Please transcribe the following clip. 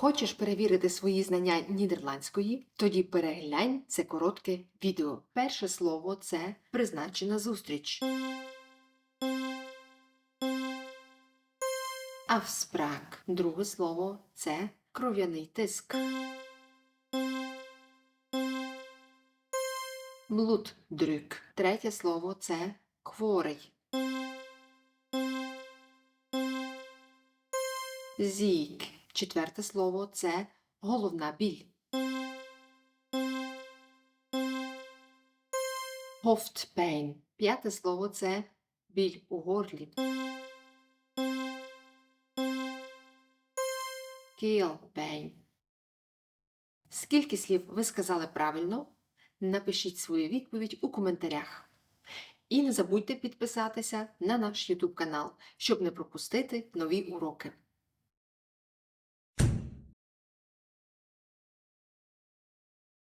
Хочеш перевірити свої знання нідерландської? Тоді переглянь це коротке відео. Перше слово це призначена зустріч. Afspraak. Друге слово це кров'яний тиск. Bloeddruk. Третє слово це хворий. Зік. Четверте слово це головна біль. Hoofdpijn. П'яте слово це біль у горлі. Keelpijn. Скільки слів ви сказали правильно? Напишіть свою відповідь у коментарях. І не забудьте підписатися на наш YouTube канал, щоб не пропустити нові уроки.